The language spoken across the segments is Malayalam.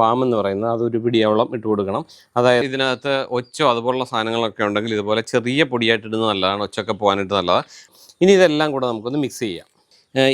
പാം എന്ന് പറയുന്നത് അതൊരു പിടിയോളം ഇട്ട് കൊടുക്കണം. അതായത് ഇതിനകത്ത് ഒച്ചോ അതുപോലുള്ള സാധനങ്ങളൊക്കെ ഉണ്ടെങ്കിൽ ഇതുപോലെ ചെറിയ പൊടിയായിട്ട് ഇടുന്നത് നല്ലതാണ്. ഒച്ചൊക്കെ പോകാനായിട്ട് നല്ലതാണ് ഇനി ഇതെല്ലാം കൂടെ നമുക്കൊന്ന് മിക്സ് ചെയ്യാം.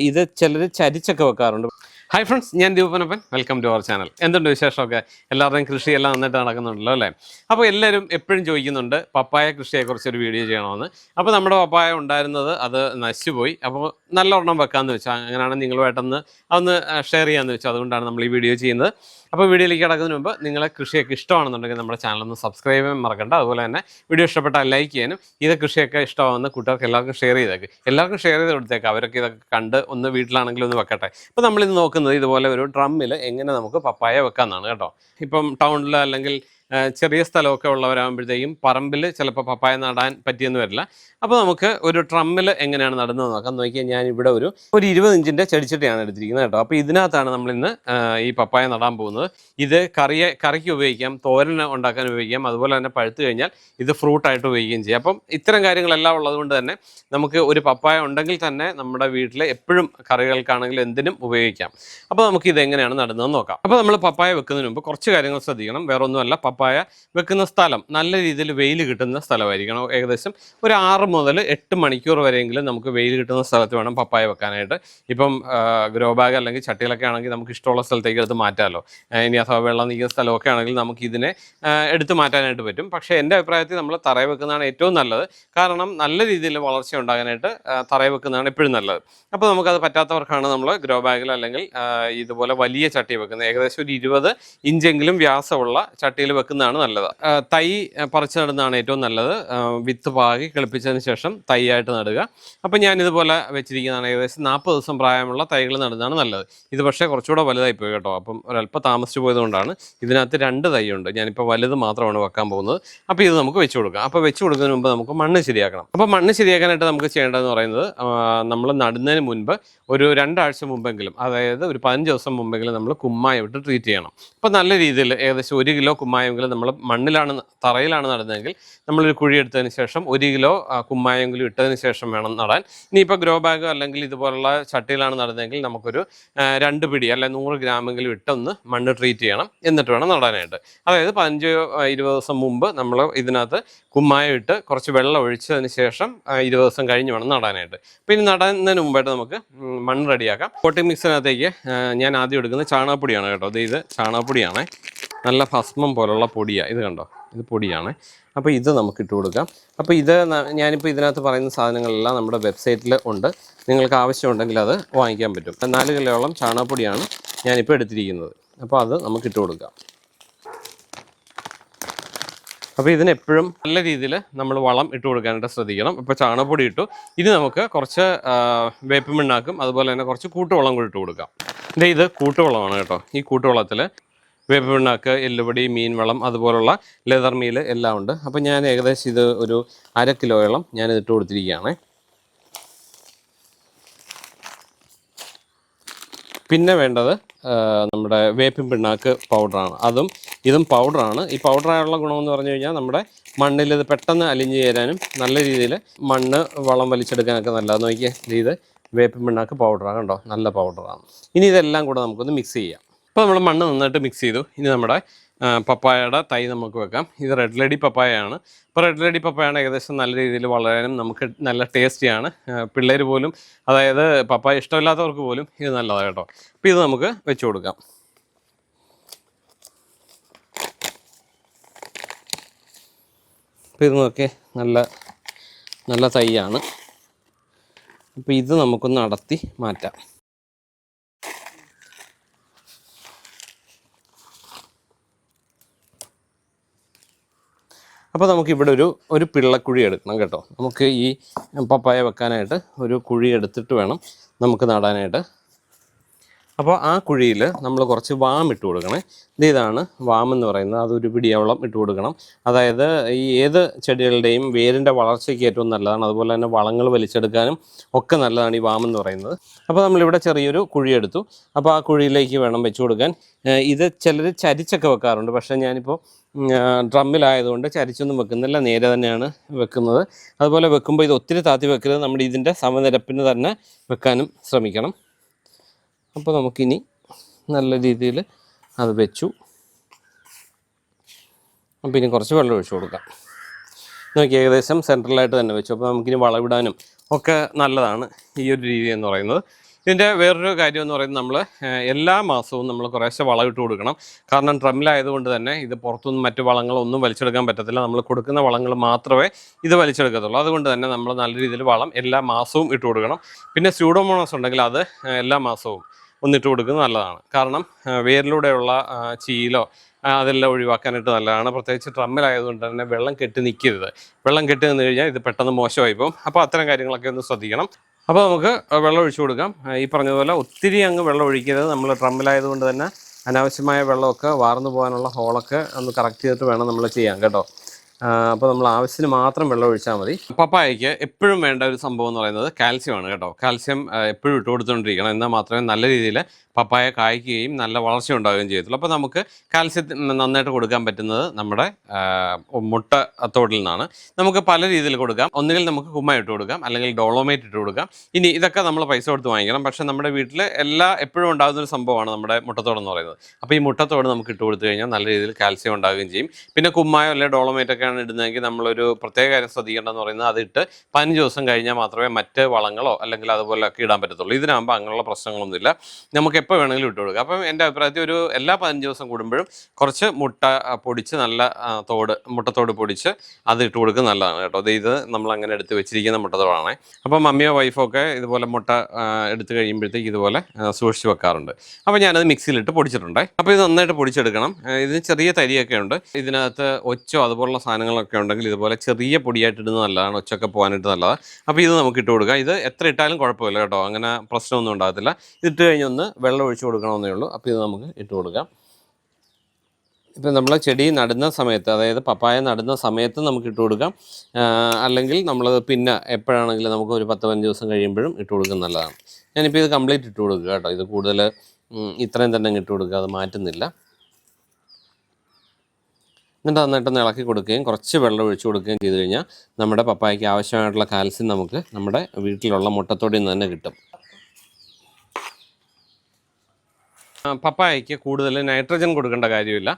ഇത് ചിലർ ചരിച്ചൊക്കെ വെക്കാറുണ്ട്. ഹായ് ഫ്രണ്ട്സ് ഞാൻ Deepanappan welcome to our channel എന്തുണ്ട് വിശേഷമൊക്കെ? എല്ലാവരുടെയും കൃഷിയെല്ലാം നന്നായിട്ട് നടക്കുന്നുണ്ടല്ലോ അല്ലേ? അപ്പോൾ എല്ലാവരും എപ്പോഴും ചോദിക്കുന്നുണ്ട് പപ്പായ കൃഷിയെക്കുറിച്ച് ഒരു വീഡിയോ ചെയ്യണമെന്ന്. അപ്പോൾ നമ്മുടെ പപ്പായ ഉണ്ടായിരുന്നത് അത് നശിച്ചുപോയി. അപ്പോൾ നല്ല വെക്കാമെന്ന് വെച്ചാൽ അങ്ങനെയാണ് നിങ്ങളുമായിട്ടൊന്ന് അതൊന്ന് ഷെയർ ചെയ്യാമെന്ന് വെച്ചാൽ അതുകൊണ്ടാണ് നമ്മൾ ഈ വീഡിയോ ചെയ്യുന്നത്. അപ്പോൾ വീഡിയോയിലേക്ക് കിടക്കുന്നതിന് മുമ്പ് നിങ്ങളെ കൃഷിയൊക്കെ ഇഷ്ടമാണെന്നുണ്ടെങ്കിൽ നമ്മുടെ ചാനൽ ഒന്ന് സബ്സ്ക്രൈബ് ചെയ്യാൻ മറക്കണ്ട. അതുപോലെ തന്നെ വീഡിയോ ഇഷ്ടപ്പെട്ടാൽ ലൈക്ക് ചെയ്യാനും ഇത് കൃഷിയൊക്കെ ഇഷ്ടമാകുന്ന കൂട്ടുകാർക്ക് എല്ലാവർക്കും ഷെയർ ചെയ്തേക്ക്. എല്ലാവർക്കും ഷെയർ ചെയ്ത് കൊടുത്തേക്ക്. അവരൊക്കെ ഇതൊക്കെ കണ്ട് ഒന്ന് വീട്ടിലാണെങ്കിലും ഒന്ന് വെക്കട്ടെ. ഇപ്പോൾ നമ്മളിത് നോക്കുന്നത് ഇതുപോലെ ഒരു ഡ്രമ്മിൽ എങ്ങനെ നമുക്ക് പപ്പായ വെക്കാമെന്നാണ് കേട്ടോ. ഇപ്പം ടൗണിൽ അല്ലെങ്കിൽ ചെറിയ സ്ഥലമൊക്കെ ഉള്ളവരാകുമ്പോഴത്തേക്കും പറമ്പിൽ ചിലപ്പോൾ പപ്പായ നടാൻ പറ്റിയെന്ന് വരില്ല. അപ്പോൾ നമുക്ക് ഒരു ട്രമ്മിൽ എങ്ങനെയാണ് നടുന്നത് നോക്കാം. നോക്കിയാൽ ഞാൻ ഇവിടെ ഒരു ഒരു ഇരുപത് ഇഞ്ചിന്റെ ചെടിച്ചട്ടിയാണ് എടുത്തിരിക്കുന്നത് കേട്ടോ. അപ്പോൾ ഇതിനകത്താണ് നമ്മൾ ഇന്ന് ഈ പപ്പായ നടാൻ പോകുന്നത്. ഇത് കറിയെ കറിക്ക് ഉപയോഗിക്കാം തോരൻ ഉണ്ടാക്കാൻ ഉപയോഗിക്കാം അതുപോലെ തന്നെ പഴുത്തു കഴിഞ്ഞാൽ ഇത് ഫ്രൂട്ടായിട്ട് ഉപയോഗിക്കുകയും ചെയ്യാം. അപ്പം ഇത്തരം കാര്യങ്ങളെല്ലാം ഉള്ളതുകൊണ്ട് തന്നെ നമുക്ക് ഒരു പപ്പായ ഉണ്ടെങ്കിൽ തന്നെ നമ്മുടെ വീട്ടിൽ എപ്പോഴും കറികൾക്കാണെങ്കിലും എന്തിനും ഉപയോഗിക്കാം. അപ്പോൾ നമുക്ക് ഇത് എങ്ങനെയാണ് നടുന്നതെന്ന് നോക്കാം. അപ്പോൾ നമ്മൾ പപ്പായ വെക്കുന്നതിന് മുമ്പ് കുറച്ച് കാര്യങ്ങൾ ശ്രദ്ധിക്കണം. വേറെ ഒന്നുമല്ല പപ്പായ വെക്കുന്ന സ്ഥലം. നല്ല രീതിയിൽ വെയിൽ കിട്ടുന്ന സ്ഥലമായിരിക്കണം. ഏകദേശം ഒരു ആറ് മുതൽ എട്ട് മണിക്കൂർ വരെയെങ്കിലും നമുക്ക് വെയിൽ കിട്ടുന്ന സ്ഥലത്ത് വേണം പപ്പായ വെക്കാനായിട്ട്. ഇപ്പം ഗ്രോ ബാഗ് അല്ലെങ്കിൽ ചട്ടികളൊക്കെ ആണെങ്കിൽ നമുക്ക് ഇഷ്ടമുള്ള സ്ഥലത്തേക്ക് എടുത്ത് മാറ്റാമല്ലോ ഇനി അഥവാ വെള്ളം നീക്കുന്ന സ്ഥലമൊക്കെ ആണെങ്കിൽ നമുക്ക് ഇതിനെ എടുത്ത് മാറ്റാനായിട്ട് പറ്റും. പക്ഷേ എന്റെ അഭിപ്രായത്തിൽ നമ്മൾ തറയിൽ വെക്കുന്നതാണ് ഏറ്റവും നല്ലത്. കാരണം നല്ല രീതിയിൽ വളർച്ച ഉണ്ടാകാനായിട്ട് തറയെ വെക്കുന്നതാണ് എപ്പോഴും നല്ലത്. അപ്പോൾ നമുക്കത് പറ്റാത്തവർക്കാണ് നമ്മൾ ഗ്രോ ബാഗിൽ അല്ലെങ്കിൽ ഇതുപോലെ വലിയ ചട്ടി വെക്കുന്നത്. ഏകദേശം ഒരു ഇരുപത് ഇഞ്ചെങ്കിലും വ്യാസമുള്ള ചട്ടിയിൽ വെക്കുന്നതാണ് നല്ലത്. തൈ പറിച്ചു നടുന്നതാണ് ഏറ്റവും നല്ലത്. വിത്ത് പാകി കിളിപ്പിച്ചതിന് ശേഷം തൈയായിട്ട് നടുക. അപ്പം ഞാൻ ഇതുപോലെ വെച്ചിരിക്കുന്നതാണ് ഏകദേശം നാൽപ്പത് ദിവസം പ്രായമുള്ള തൈകൾ നടുന്നതാണ് നല്ലത്. ഇത് പക്ഷേ കുറച്ചുകൂടെ വലുതായി പോയി കേട്ടോ. അപ്പം ഒരല്പം താമസിച്ചു പോയതുകൊണ്ടാണ് ഇതിനകത്ത് രണ്ട് തൈയുണ്ട്. ഞാനിപ്പോൾ വലുത് മാത്രമാണ് വെക്കാൻ പോകുന്നത്. അപ്പോൾ ഇത് നമുക്ക് വെച്ച് കൊടുക്കാം. അപ്പോൾ വെച്ച് കൊടുക്കുന്നതിന് മുമ്പ് നമുക്ക് മണ്ണ് ശരിയാക്കണം. അപ്പോൾ മണ്ണ് ശരിയാക്കാനായിട്ട് നമുക്ക് ചെയ്യേണ്ടതെന്ന് പറയുന്നത് നമ്മൾ നടുന്നതിന് മുൻപ് ഒരു രണ്ടാഴ്ച മുമ്പെങ്കിലും അതായത് ഒരു പതിനഞ്ച് ദിവസം മുമ്പെങ്കിലും നമ്മൾ കുമ്മായം ഇട്ട് ട്രീറ്റ് ചെയ്യണം. അപ്പോൾ നല്ല രീതിയിൽ ഏകദേശം ഒരു കിലോ കുമ്മായെങ്കിലും നമ്മൾ മണ്ണിലാണ് തറയിലാണ് നടുന്നതെങ്കിൽ നമ്മളൊരു കുഴി എടുത്തതിന് ശേഷം ഒരു കിലോ കുമ്മായെങ്കിലും ഇട്ടതിന് ശേഷം വേണം നടാൻ. ഇനിയിപ്പോൾ ഗ്രോ ബാഗ് അല്ലെങ്കിൽ ഇതുപോലുള്ള ചട്ടിയിലാണ് നടുന്നതെങ്കിൽ നമുക്കൊരു രണ്ട് പിടി അല്ലെ നൂറ് ഗ്രാമെങ്കിലും ഇട്ടൊന്ന് മണ്ണ് ട്രീറ്റ് ചെയ്യണം. എന്നിട്ട് വേണം നടാനായിട്ട്. അതായത് പതിനഞ്ച് ഇരുപത് ദിവസം മുമ്പ് നമ്മൾ ഇതിനകത്ത് കുമ്മായം ഇട്ട് കുറച്ച് വെള്ളം ഒഴിച്ചതിന് ശേഷം ഇരുപത് ദിവസം കഴിഞ്ഞ് വേണം നടാനായിട്ട്. പിന്നെ നടുന്നതിന് മുമ്പായിട്ട് നമുക്ക് മണ്ണ് റെഡിയാക്കാം പോട്ടിംഗ് മിക്സിനകത്തേക്ക് ഞാൻ ആദ്യം എടുക്കുന്നത് ചാണകപ്പൊടിയാണ് കേട്ടോ. ഇത് ചാണകപ്പൊടിയാണ്. നല്ല ഭസ്മം പോലുള്ള പൊടിയാണ് ഇത് കണ്ടോ? ഇത് പൊടിയാണ്. അപ്പോൾ ഇത് നമുക്ക് ഇട്ട് കൊടുക്കാം. അപ്പോൾ ഇത് ഞാനിപ്പോൾ ഇതിനകത്ത് പറയുന്ന സാധനങ്ങളെല്ലാം നമ്മുടെ വെബ്സൈറ്റിൽ ഉണ്ട്. നിങ്ങൾക്ക് ആവശ്യമുണ്ടെങ്കിൽ അത് വാങ്ങിക്കാൻ പറ്റും. നാല് കിലോളം ചാണകപ്പൊടിയാണ് ഞാനിപ്പോൾ എടുത്തിരിക്കുന്നത്. അപ്പോൾ അത് നമുക്ക് ഇട്ട് കൊടുക്കാം. അപ്പോൾ ഇതിനെപ്പോഴും നല്ല രീതിയിൽ നമ്മൾ വളം ഇട്ട് കൊടുക്കാനായിട്ട് ശ്രദ്ധിക്കണം. ഇപ്പോൾ ചാണകപ്പൊടി ഇട്ടു. ഇനി നമുക്ക് കുറച്ച് വേപ്പ് വേപ്പിൻ അതുപോലെ തന്നെ കുറച്ച് കൂട്ടുവളം കൂടി ഇട്ട് കൊടുക്കാം. ഇത് കൂട്ടുവളമാണ് കേട്ടോ. ഈ കൂട്ടുവളത്തിൽ വേപ്പിൻ പിണ്ണാക്ക് എല്ലുപൊടി മീൻ വളം അതുപോലുള്ള ലെതർ മീൽ എല്ലാം ഉണ്ട്. അപ്പോൾ ഞാൻ ഏകദേശം ഇത് ഒരു അര കിലോയോളം ഞാൻ ഇതിട്ട് കൊടുത്തിരിക്കുകയാണ്. പിന്നെ വേണ്ടത് നമ്മുടെ വേപ്പിൻ പിണ്ണാക്ക് പൗഡറാണ്. അതും ഇതും പൗഡറാണ്. ഈ പൗഡറായുള്ള ഗുണമെന്ന് പറഞ്ഞു കഴിഞ്ഞാൽ നമ്മുടെ മണ്ണിൽ ഇത് പെട്ടെന്ന് അലിഞ്ഞു ചേരാനും നല്ല രീതിയിൽ മണ്ണ് വളം വലിച്ചെടുക്കാനൊക്കെ നല്ലതാണ്. നോക്കിയേ ദേ ഇത് വേപ്പിൻ പിണ്ണാക്ക് പൗഡറാണ് കണ്ടോ? നല്ല പൗഡറാണ്. ഇനി ഇതെല്ലാം കൂടെ നമുക്കൊന്ന് മിക്സ് ചെയ്യാം. അപ്പോൾ നമ്മൾ മണ്ണ് നന്നായിട്ട് മിക്സ് ചെയ്തു. ഇനി നമ്മുടെ പപ്പായയുടെ തൈ നമുക്ക് വെക്കാം. ഇത് റെഡ് ലേഡി പപ്പായയാണ്. ഇപ്പോൾ റെഡ് ലേഡി പപ്പായാണ് ഏകദേശം നല്ല രീതിയിൽ വളരാനും നമുക്ക് നല്ല ടേസ്റ്റിയാണ് പിള്ളേർ പോലും അതായത് പപ്പായ ഇഷ്ടമില്ലാത്തവർക്ക് പോലും ഇത് നല്ലതാണ് കേട്ടോ. അപ്പോൾ ഇത് നമുക്ക് വെച്ച് കൊടുക്കാം. അപ്പോൾ ഇത് നോക്കിയേ നല്ല നല്ല തൈയാണ്. അപ്പോൾ ഇത് നമുക്കൊന്ന് അടത്തി മാറ്റാം. അപ്പോൾ നമുക്കിവിടെ ഒരു ഒരു പിള്ളക്കുഴി എടുക്കണം കേട്ടോ. നമുക്ക് ഈ പപ്പായ വെക്കാനായിട്ട് ഒരു കുഴി എടുത്തിട്ട് വേണം നമുക്ക് നടാനായിട്ട്. അപ്പോൾ ആ കുഴിയിൽ നമ്മൾ കുറച്ച് വാം ഇട്ട് കൊടുക്കണേ. ഇത് ഇതാണ് വാം എന്ന് പറയുന്നത്. അതൊരു പിടിയോളം ഇട്ട് കൊടുക്കണം. അതായത് ഈ ഏത് ചെടികളുടെയും വേരിന്റെ വളർച്ചയ്ക്ക് ഏറ്റവും നല്ലതാണ്. അതുപോലെ തന്നെ വളങ്ങൾ വലിച്ചെടുക്കാനും ഒക്കെ നല്ലതാണ് ഈ വാം എന്ന് പറയുന്നത്. അപ്പോൾ നമ്മളിവിടെ ചെറിയൊരു കുഴി എടുത്തു. അപ്പോൾ ആ കുഴിയിലേക്ക് വേണം വെച്ച് കൊടുക്കാൻ. ഇത് ചിലർ ചരിച്ചൊക്കെ വെക്കാറുണ്ട്. പക്ഷേ ഞാനിപ്പോൾ ഡ്രമ്മിലായതുകൊണ്ട് ചരിച്ചൊന്നും വെക്കുന്നില്ല. നേരെ തന്നെയാണ് വെക്കുന്നത്. അതുപോലെ വെക്കുമ്പോൾ ഇത് ഒത്തിരി താത്തി വെക്കരുത്. നമ്മൾ ഇതിന്റെ സമനിരപ്പിന് തന്നെ വെക്കാനും ശ്രമിക്കണം. അപ്പോൾ നമുക്കിനി നല്ല രീതിയിൽ അത് വെച്ചു. അപ്പം ഇനി കുറച്ച് വെള്ളം ഒഴിച്ചു കൊടുക്കാം. നമുക്ക് ഏകദേശം സെൻട്രലായിട്ട് തന്നെ വെച്ചു. അപ്പോൾ നമുക്കിനി വളവിടാനും ഒക്കെ നല്ലതാണ് ഈ ഒരു രീതി എന്ന് പറയുന്നത്. ഇതിന്റെ വേറൊരു കാര്യം എന്ന് പറയുന്നത് നമ്മൾ എല്ലാ മാസവും നമ്മൾ കുറേശ്ശെ വളം ഇട്ട് കൊടുക്കണം. കാരണം ഡ്രമ്മിലായതുകൊണ്ട് തന്നെ ഇത് പുറത്തുനിന്ന് മറ്റു വളങ്ങളൊന്നും വലിച്ചെടുക്കാൻ പറ്റത്തില്ല. നമ്മൾ കൊടുക്കുന്ന വളങ്ങൾ മാത്രമേ ഇത് വലിച്ചെടുക്കത്തുള്ളൂ. അതുകൊണ്ട് തന്നെ നമ്മൾ നല്ല രീതിയിൽ വളം എല്ലാ മാസവും ഇട്ട് കൊടുക്കണം. പിന്നെ സ്യൂഡോമോണസ് ഉണ്ടെങ്കിൽ അത് എല്ലാ മാസവും ഒന്നിട്ട് കൊടുക്കുന്നത് നല്ലതാണ്. കാരണം വേരിലൂടെയുള്ള ചീലോ അതെല്ലാം ഒഴിവാക്കാനായിട്ട് നല്ലതാണ്. പ്രത്യേകിച്ച് ഡ്രമ്മിലായതുകൊണ്ട് തന്നെ വെള്ളം കെട്ടി നിൽക്കരുത് വെള്ളം കെട്ടി നിന്ന് കഴിഞ്ഞാൽ ഇത് പെട്ടെന്ന് മോശമായി പോകും. അപ്പോൾ അത്തരം കാര്യങ്ങളൊക്കെ ഒന്ന് ശ്രദ്ധിക്കണം. അപ്പോൾ നമുക്ക് വെള്ളം ഒഴിച്ചു കൊടുക്കാം. ഈ പറഞ്ഞതുപോലെ ഒത്തിരി അങ്ങ് വെള്ളം ഒഴിക്കരുത്. നമ്മൾ ഡ്രമ്മിലായതുകൊണ്ട് തന്നെ അനാവശ്യമായ വെള്ളമൊക്കെ വാർന്നു പോകാനുള്ള ഹോളൊക്കെ ഒന്ന് കറക്റ്റ് ചെയ്തിട്ട് വേണം നമ്മൾ ചെയ്യാൻ കേട്ടോ. അപ്പോൾ നമ്മൾ ആവശ്യത്തിന് മാത്രം വെള്ളം ഒഴിച്ചാൽ മതി. പപ്പായയ്ക്ക് എപ്പോഴും വേണ്ട ഒരു സംഭവം എന്ന് പറയുന്നത് കാൽസ്യമാണ് കേട്ടോ. കാൽസ്യം എപ്പോഴും ഇട്ട് കൊടുത്തുകൊണ്ടിരിക്കണം എന്നാൽ മാത്രമേ നല്ല രീതിയിൽ പപ്പായ കായ്ക്കുകയും നല്ല വളർച്ച ഉണ്ടാവുകയും ചെയ്യത്തുള്ളൂ. അപ്പോൾ നമുക്ക് കാൽസ്യത്തിന് നന്നായിട്ട് കൊടുക്കാൻ പറ്റുന്നത് നമ്മുടെ മുട്ട തോട്ടിൽ നിന്നാണ്. നമുക്ക് പല രീതിയിൽ കൊടുക്കാം. ഒന്നുകിൽ നമുക്ക് കുമ്മ ഇട്ട് കൊടുക്കാം. അല്ലെങ്കിൽ ഡോളോമേറ്റ് ഇട്ട് കൊടുക്കാം. ഇനി ഇതൊക്കെ നമ്മൾ പൈസ കൊടുത്ത് വാങ്ങിക്കണം. പക്ഷേ നമ്മുടെ വീട്ടിൽ എല്ലാ എപ്പോഴും ഉണ്ടാകുന്ന ഒരു സംഭവമാണ് നമ്മുടെ മുട്ടത്തോട് എന്ന് പറയുന്നത്. അപ്പോൾ ഈ മുട്ടത്തോട് നമുക്ക് ഇട്ട് കൊടുത്തു കഴിഞ്ഞാൽ നല്ല രീതിയിൽ കാൽസ്യം ഉണ്ടാകുകയും ചെയ്യും. പിന്നെ കുമ്മായോ അല്ലെങ്കിൽ ഡോളോമേറ്റ് ഒക്കെയാണ് ഇടുന്നതെങ്കിൽ നമ്മളൊരു പ്രത്യേക കാര്യം ശ്രദ്ധിക്കേണ്ടതെന്ന് പറയുന്നത് അതിട്ട് പതിനഞ്ച് ദിവസം കഴിഞ്ഞാൽ മാത്രമേ മറ്റ് വളങ്ങളോ അല്ലെങ്കിൽ അതുപോലെയൊക്കെ ഇടാൻ പറ്റത്തുള്ളൂ. ഇതിനാകുമ്പോൾ അങ്ങനെയുള്ള പ്രശ്നങ്ങളൊന്നുമില്ല. നമുക്ക് എപ്പോൾ വേണമെങ്കിലും ഇട്ട് കൊടുക്കാം. അപ്പം എന്റെ അഭിപ്രായത്തിൽ ഒരു എല്ലാ പതിനഞ്ച് ദിവസം കൂടുമ്പോഴും കുറച്ച് മുട്ട പൊടിച്ച് നല്ല തോട് മുട്ടത്തോട് പൊടിച്ച് അത് ഇട്ട് കൊടുക്കുന്നത് നല്ലതാണ് കേട്ടോ. അത് ഇത് നമ്മൾ അങ്ങനെ എടുത്ത് വെച്ചിരിക്കുന്ന മുട്ടത്തോടാണ്. അപ്പം മമ്മിയോ വൈഫോ ഒക്കെ ഇതുപോലെ മുട്ട എടുത്ത് കഴിയുമ്പോഴത്തേക്ക് ഇതുപോലെ സൂക്ഷിച്ച് വെക്കാറുണ്ട്. അപ്പോൾ ഞാനത് മിക്സിയിലിട്ട് പൊടിച്ചിട്ടുണ്ട്. അപ്പോൾ ഇത് നന്നായിട്ട് പൊടിച്ചെടുക്കണം. ഇതിന് ചെറിയ തരിയൊക്കെ ഉണ്ട്. ഇതിനകത്ത് ഒച്ചോ അതുപോലുള്ള സാധനങ്ങളൊക്കെ ഉണ്ടെങ്കിൽ ഇതുപോലെ ചെറിയ പൊടിയായിട്ട് ഇടുന്നത് നല്ലതാണ് ഒച്ചൊക്കെ പോകാനായിട്ട് നല്ലതാണ്. അപ്പോൾ ഇത് നമുക്ക് ഇട്ട് കൊടുക്കാം. ഇത് എത്ര ഇട്ടാലും കുഴപ്പമില്ല കേട്ടോ. അങ്ങനെ പ്രശ്നമൊന്നും ഉണ്ടാകത്തില്ല. ഇതിട്ട് കഴിഞ്ഞൊന്ന് വെള്ളം ഒഴിച്ച് കൊടുക്കണമെന്നേ ഉള്ളൂ. അപ്പോൾ ഇത് നമുക്ക് ഇട്ട് കൊടുക്കാം. ഇപ്പം നമ്മൾ ചെടി നടുന്ന സമയത്ത് അതായത് പപ്പായ നടുന്ന സമയത്ത് നമുക്ക് ഇട്ട് കൊടുക്കാം. അല്ലെങ്കിൽ നമ്മൾ പിന്നെ എപ്പോഴാണെങ്കിലും നമുക്ക് ഒരു പത്ത് പതിനഞ്ച് ദിവസം കഴിയുമ്പോഴും ഇട്ട് കൊടുക്കുന്ന നല്ലതാണ്. ഞാനിപ്പോൾ ഇത് കംപ്ലീറ്റ് ഇട്ട് കൊടുക്കുക കേട്ടോ. ഇത് കൂടുതൽ ഇത്രയും തന്നെ ഇട്ട് കൊടുക്കുക. അത് മാറ്റുന്നില്ല. എന്നിട്ട് നന്നായിട്ടൊന്ന് ഇളക്കി കൊടുക്കുകയും കുറച്ച് വെള്ളം ഒഴിച്ചു കൊടുക്കുകയും ചെയ്ത് കഴിഞ്ഞാൽ നമ്മുടെ പപ്പായയ്ക്ക് ആവശ്യമായിട്ടുള്ള കാൽസ്യം നമുക്ക് നമ്മുടെ വീട്ടിലുള്ള മുട്ടത്തോടിയിൽ നിന്ന് തന്നെ കിട്ടും ആ, പപ്പായയ്ക്ക് കൂടുതൽ നൈട്രജൻ കൊടുക്കേണ്ട കാര്യമില്ല.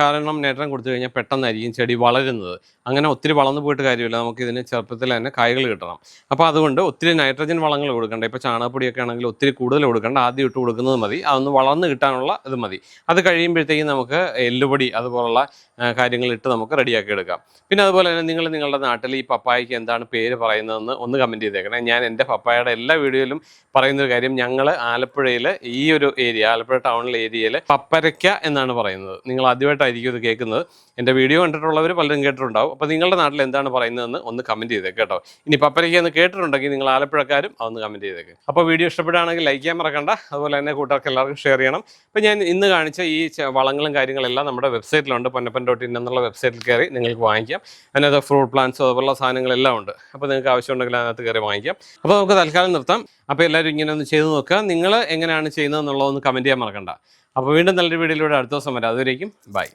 കാരണം നൈട്രജൻ കൊടുത്തു കഴിഞ്ഞാൽ പെട്ടെന്നായിരിക്കും ചെടി വളരുന്നത്. അങ്ങനെ ഒത്തിരി വളർന്നു പോയിട്ട് കാര്യമില്ല. നമുക്ക് ഇതിന് ചെറുപ്പത്തിൽ തന്നെ കായ്കൾ കിട്ടണം. അപ്പോൾ അതുകൊണ്ട് ഒത്തിരി നൈട്രജൻ വളങ്ങൾ കൊടുക്കണ്ട. ഇപ്പോൾ ചാണകപ്പൊടിയൊക്കെ ആണെങ്കിൽ ഒത്തിരി കൂടുതൽ കൊടുക്കേണ്ട. ആദ്യം ഇട്ട് കൊടുക്കുന്നത് മതി. അതൊന്ന് വളർന്ന് കിട്ടാനുള്ള ഇത് മതി. അത് കഴിയുമ്പോഴത്തേക്കും നമുക്ക് എല്ലുപൊടി അതുപോലുള്ള കാര്യങ്ങൾ ഇട്ട് നമുക്ക് റെഡിയാക്കി എടുക്കാം. പിന്നെ അതുപോലെ തന്നെ നിങ്ങൾ നിങ്ങളുടെ നാട്ടിൽ ഈ പപ്പായയ്ക്ക് എന്താണ് പേര് പറയുന്നതെന്ന് ഒന്ന് കമന്റ് ചെയ്തേക്കണേ. ഞാൻ എന്റെ പപ്പായയുടെ എല്ലാ വീഡിയോയിലും പറയുന്നൊരു കാര്യം ഞങ്ങൾ ആലപ്പുഴയിൽ ഈ ഒരു ഏരിയ ആലപ്പുഴ ടൗണിലെ ഏരിയയിൽ പപ്പരയ്ക്ക എന്നാണ് പറയുന്നത്. നിങ്ങൾ ആദ്യമായിട്ടായിരിക്കും ഇത് കേൾക്കുന്നത്. എന്റെ വീഡിയോ കണ്ടിട്ടുള്ളവർ പലരും കേട്ടിട്ടുണ്ടാവും. അപ്പോൾ നിങ്ങളുടെ നാട്ടിൽ എന്താണ് പറയുന്നതെന്ന് ഒന്ന് കമന്റ് ചെയ്തേക്ക് കേട്ടോ. ഇനി പപ്പരയ്ക്ക എന്ന് കേട്ടിട്ടുണ്ടെങ്കിൽ നിങ്ങൾ ആലപ്പുഴക്കാരും അതൊന്ന് കമന്റ് ചെയ്തേക്ക്. അപ്പോൾ വീഡിയോ ഇഷ്ടപ്പെടുകയാണെങ്കിൽ ലൈക്ക് ചെയ്യാൻ മറക്കണ്ട. അതുപോലെ തന്നെ കൂട്ടുകാർക്ക് എല്ലാവർക്കും ഷെയർ ചെയ്യണം. അപ്പോൾ ഞാൻ ഇന്ന് കാണിച്ച ഈ വളങ്ങളും കാര്യങ്ങളെല്ലാം നമ്മുടെ വെബ്സൈറ്റിലുണ്ട് പൊന്നപ്പൻ ഡോട്ട് ഇൻ എന്നുള്ള വെബ്സൈറ്റിൽ കയറി നിങ്ങൾക്ക് വാങ്ങിക്കാം. അതിനകത്ത് ഫ്രൂട്ട് പ്ലാന്റ്സ് അതുപോലുള്ള സാധനങ്ങളെല്ലാം ഉണ്ട്. അപ്പോൾ നിങ്ങൾക്ക് ആവശ്യമുണ്ടെങ്കിൽ അതിനകത്ത് കയറി വാങ്ങിക്കാം. അപ്പോൾ നമുക്ക് തൽക്കാലം നിർത്താം. അപ്പോൾ എല്ലാവരും ഇങ്ങനെ ഒന്ന് ചെയ്ത് നോക്കുക. നിങ്ങൾ എങ്ങനെയാണ് ചെയ്യുന്നത് എന്നുള്ളതൊന്ന് കമന്റ് ചെയ്യാൻ മറക്കണ്ട. അപ്പോൾ വീണ്ടും നല്ലൊരു വീഡിയോയിലൂടെ അടുത്ത ദിവസം വരാം. അതുവരേക്കും ബൈ